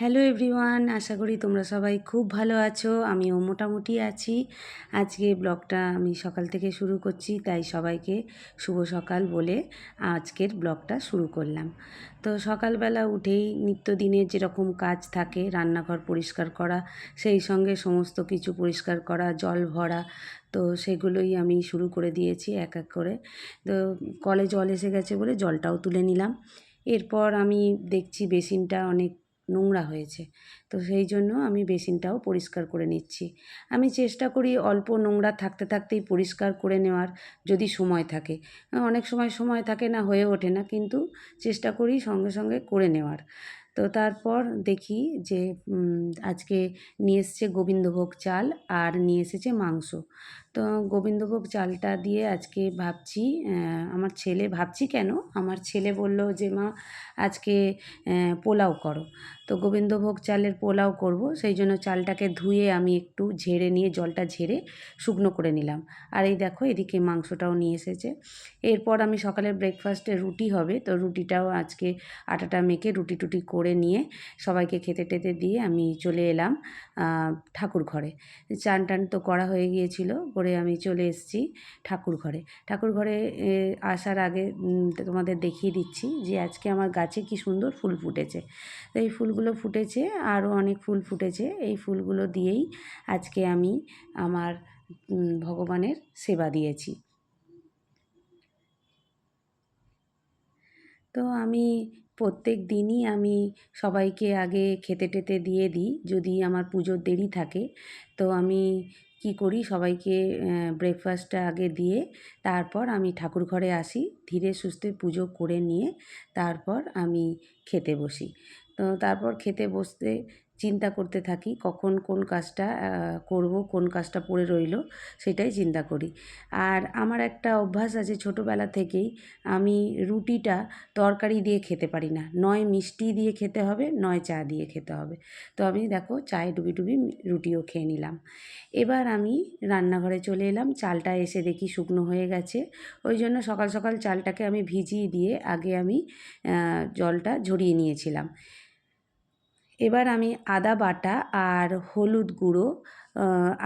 Hello everyone, আশা করি তোমরা সবাই খুব ভালো আছো, আমিও মোটামুটি আছি। আজকে ব্লগটা আমি সকাল থেকে শুরু করছি, তাই সবাইকে শুভ সকাল বলে আজকের ব্লগটা শুরু করলাম। তো সকালবেলা উঠেই নিত্যদিনের যেরকম কাজ থাকে, রান্নাঘর পরিষ্কার করা, সেই সঙ্গে সমস্ত কিছু পরিষ্কার করা, জল ভরা, তো সেগুলোই আমি শুরু করে দিয়েছি এক এক করে। তো কলে জল এসে গেছে বলে জলটাও তুলে নিলাম। এরপর আমি দেখছি বেসিনটা অনেক নোংরা হয়েছে। তো সেই জন্য আমি বেসিনটাও পরিষ্কার করে নিচ্ছি। আমি চেষ্টা করি অল্প নোংরা থাকতে থাকতেই পরিষ্কার করে নেওয়ার যদি সময় থাকে। অনেক সময় সময় থাকে না, হয়ে ওঠে না, কিন্তু চেষ্টা করি সঙ্গে সঙ্গে করে নেওয়ার। তো তারপর দেখি যে আজকে নিয়ে এসছে গোবিন্দভোগ চাল আর নিয়ে এসেছে মাংস। তো গোবিন্দভোগ চালটা দিয়ে আজকে ভাবছি আমার ছেলে, ভাবছি কেন? আমার ছেলে বলল যে, মা, আজকে পোলাও করো। তো গোবিন্দভোগ চালের পোলাও করব, সেই জন্য চালটাকে ধুয়ে আমি একটু ঝেড়ে নিয়ে জলটা ঝেড়ে শুকনো করে নিলাম। আর এই দেখো, এদিকে মাংসটাও নিয়ে এসেছে। এরপর আমি সকালের ব্রেকফাস্টে রুটি হবে, তো রুটিটাও আজকে আটাটা মেখে রুটি টুটি করে নিয়ে সবাইকে খেতে টেতে দিয়ে আমি চলে এলাম ঠাকুর ঘরে। চান টান তো করা হয়ে গিয়েছিল করে আমি চলে এসেছি ঠাকুর ঘরে। ঠাকুর ঘরে আসার আগে তোমাদের দেখিয়ে দিচ্ছি যে আজকে আমার গাছে কি সুন্দর ফুল ফুটেছে। তো এই ফুলগুলো ফুটেছে, আরও অনেক ফুল ফুটেছে। এই ফুলগুলো দিয়েই আজকে আমি আমার ভগবানের সেবা দিয়েছি। তো আমি প্রত্যেক দিনই আমি সবাইকে আগে খেতে টেতে দিয়ে দিই, যদি আমার পুজোর দেরি থাকে। তো আমি কি করি? সবাইকে ব্রেকফাস্টটা আগে দিয়ে তারপর আমি ঠাকুর ঘরে আসি, ধীরে সুস্থে পুজো করে নিয়ে তারপর আমি খেতে বসি। তো তারপর খেতে বসতে চিন্তা করতে থাকি কখন কোন কাজটা করব, কোন কাজটা পড়ে রইল সেটাই চিন্তা করি। আর আমার একটা অভ্যাস আছে ছোটোবেলা থেকেই আমি রুটিটা তরকারি দিয়ে খেতে পারি না। নয় মিষ্টি দিয়ে খেতে হবে, নয় চা দিয়ে খেতে হবে। তো আমি দেখো চায়ে ডুবি ডুবি রুটিও খেয়ে নিলাম। এবার আমি রান্নাঘরে চলে এলাম, চালটা এসে দেখি শুকনো হয়ে গেছে। ওই জন্য সকাল সকাল চালটাকে আমি ভিজিয়ে দিয়ে আগে আমি জলটা ঝরিয়ে নিয়েছিলাম। এবার আমি আদা বাটা আর হলুদ গুঁড়ো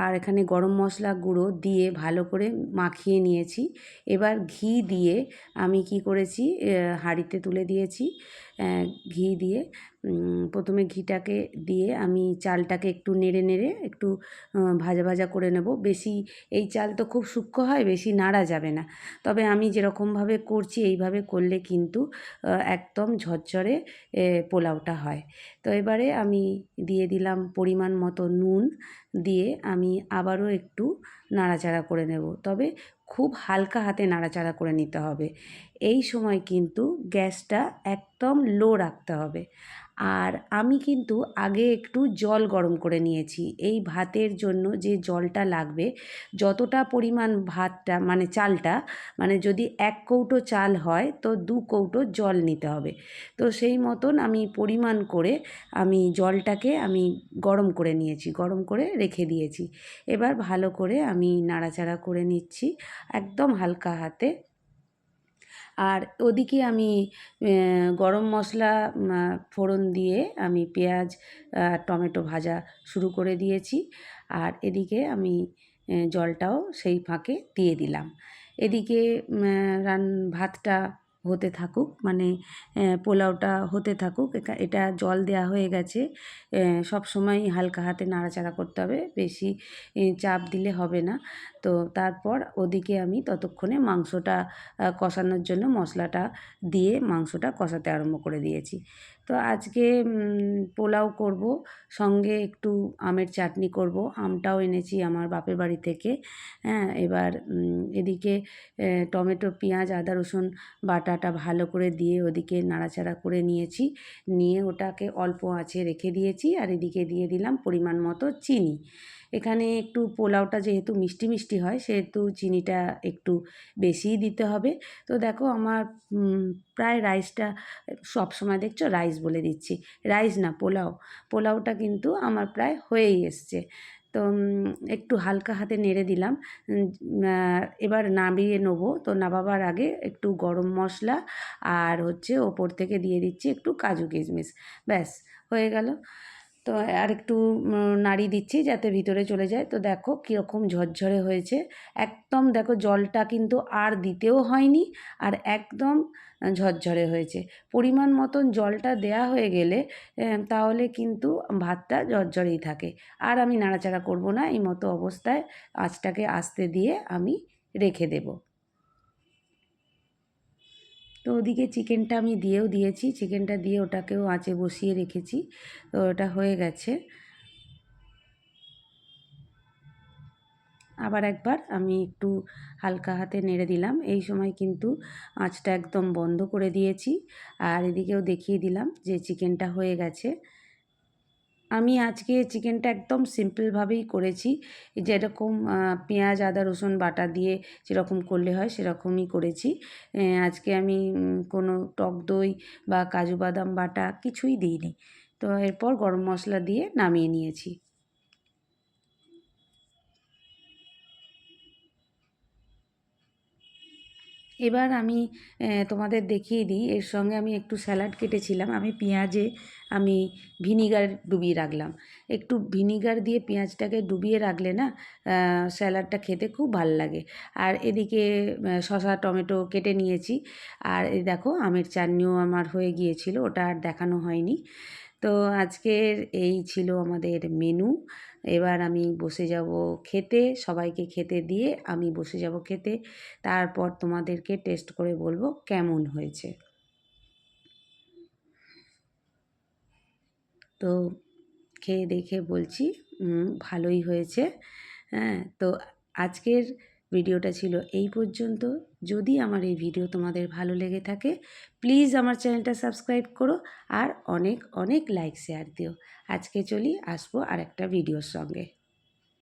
আর এখানে গরম মশলা গুঁড়ো দিয়ে ভালো করে মাখিয়ে নিয়েছি। এবার ঘি দিয়ে আমি কি করেছি হাঁড়িতে তুলে দিয়েছি। ঘি দিয়ে প্রথমে ঘিটাকে দিয়ে আমি চালটাকে একটু নেড়ে নেড়ে একটু ভাজা ভাজা করে নেব। বেশি, এই চাল তো খুব সূক্ষ্ম হয়, বেশি নাড়া যাবে না। তবে আমি যেরকমভাবে করছি, এইভাবে করলে কিন্তু একদম ঝরঝরে পোলাওটা হয়। তো এবারে আমি দিয়ে দিলাম পরিমাণ মতো নুন দিয়ে আমি আবারও একটু নাড়াচাড়া করে নেব। তবে খুব হালকা হাতে নাড়াচাড়া করে নিতে হবে। এই সময় কিন্তু গ্যাসটা একদম লো রাখতে হবে। আর আমি কিন্তু আগে একটু জল গরম করে নিয়েছি। এই ভাতের জন্য যে জলটা লাগবে, যতটা পরিমাণ ভাতটা মানে চালটা মানে যদি এক কৌটো চাল হয়, তো দু কৌটো জল নিতে হবে। তো সেই মতন আমি পরিমাণ করে আমি জলটাকে আমি গরম করে নিয়েছি, গরম করে রেখে দিয়েছি। এবার ভালো করে আমি নাড়াচাড়া করে নিচ্ছি, একদম হালকা হাতে। আর ওদিকে আমি গরম মশলা ফোড়ন দিয়ে আমি পেঁয়াজ টমেটো ভাজা শুরু করে দিয়েছি। আর এদিকে আমি জলটাও সেই ফাঁকে দিয়ে দিলাম। এদিকে রান, ভাতটা হতে থাকুক মানে পোলাওটা হতে থাকুক, এটা জল দেওয়া হয়ে গেছে সব সময় হালকা হাতে নাড়াচাড়া করতে হবে, বেশি চাপ দিলে হবে না। তো তারপর ওদিকে আমি ততক্ষণে মাংসটা কষানোর জন্য মশলাটা দিয়ে মাংসটা কষাতে আরম্ভ করে দিয়েছি। তো আজকে পোলাও করব, সঙ্গে একটু আমের চাটনি করব, আমটাও এনেছি আমার বাপের বাড়ি থেকে হ্যাঁ এবার এদিকে টমেটো, পেঁয়াজ, আদা, রসুন বাটাটা ভালো করে দিয়ে ওদিকে নাড়াচাড়া করে নিয়েছি। নিয়ে ওটাকে অল্প আঁচে রেখে দিয়েছি আর এদিকে দিয়ে দিলাম পরিমাণ মতো চিনি। এখানে একটু পোলাওটা যেহেতু মিষ্টি মিষ্টি হয়, সেহেতু চিনিটা একটু বেশিই দিতে হবে। তো দেখো আমার প্রায় রাইসটা, সব সময় দেখছ রাইস বলে দিচ্ছি। রাইস না, পোলাও। পোলাওটা কিন্তু আমার প্রায় হয়েই এসছে। তো একটু হালকা হাতে নেড়ে দিলাম। এবার নামিয়ে নেব। তো নামাবার আগে একটু গরম মশলা আর হচ্ছে ওপর থেকে দিয়ে দিচ্ছি একটু কাজু কিশমিশ। ব্যাস, হয়ে গেল। তো আর একটু নাড়ি দিচ্ছি যাতে ভিতরে চলে যায়। তো দেখো কীরকম ঝরঝরে হয়েছে। একদম দেখো জলটা কিন্তু আর দিতেও হয়নি আর একদম ঝরঝরে হয়েছে। পরিমাণ মতন জলটা দেয়া হয়ে গেলে তাহলে কিন্তু ভাতটা ঝরঝরেই থাকে। আর আমি নাড়াচাড়া করব না, এই মতো অবস্থায় আঁচটাকে আস্তে দিয়ে আমি রেখে দেবো। তো ওদিকে চিকেনটা আমি দিয়েও দিয়েছি। চিকেনটা দিয়ে ওটাকেও আঁচে বসিয়ে রেখেছি। তো ওটা হয়ে গেছে। আবার একবার আমি একটু হালকা হাতে নেড়ে দিলাম। এই সময় কিন্তু আঁচটা একদম বন্ধ করে দিয়েছি। আর এদিকেও দেখিয়ে দিলাম যে চিকেনটা হয়ে গেছে। আমি আজকে চিকেনটা একদম সিম্পলভাবেই করেছি। যেরকম পেঁয়াজ, আদা, রসুন বাটা দিয়ে যেরকম করলে হয় সেরকমই করেছি। আজকে আমি কোনো টক দই বা কাজু বাদাম বাটা কিছুই দিইনি। তো এরপর গরম মশলা দিয়ে নামিয়ে নিয়েছি। এবার আমি তোমাদের দেখিয়ে দিই। এর সঙ্গে আমি একটু স্যালাড কেটেছিলাম। আমি পেঁয়াজে আমি ভিনিগার ডুবিয়ে রাখলাম। একটু ভিনিগার দিয়ে পেঁয়াজটাকে ডুবিয়ে রাখলে না স্যালাডটা খেতে খুব ভালো লাগে। আর এদিকে শশা টমেটো কেটে নিয়েছি। আর দেখো, আমের চাটনিও আমার হয়ে গিয়েছিল। ওটা আর দেখানো হয়নি। তো আজকের এই ছিল আমাদের মেনু এবার আমি বসে যাব খেতে, সবাইকে খেতে দিয়ে আমি বসে যাব খেতে। তারপর তোমাদেরকে টেস্ট করে বলব কেমন হয়েছে। তো খেয়ে দেখে বলছি ভালোই হয়েছে। হ্যাঁ তো আজকের ভিডিওটা ছিল এই পর্যন্ত। যদি আমার এই ভিডিও তোমাদের ভালো লেগে থাকে প্লিজ আমার চ্যানেলটা সাবস্ক্রাইব করো আর অনেক অনেক লাইক শেয়ার দিও। আজকে চলি, আসব আর একটা ভিডিওর সঙ্গে।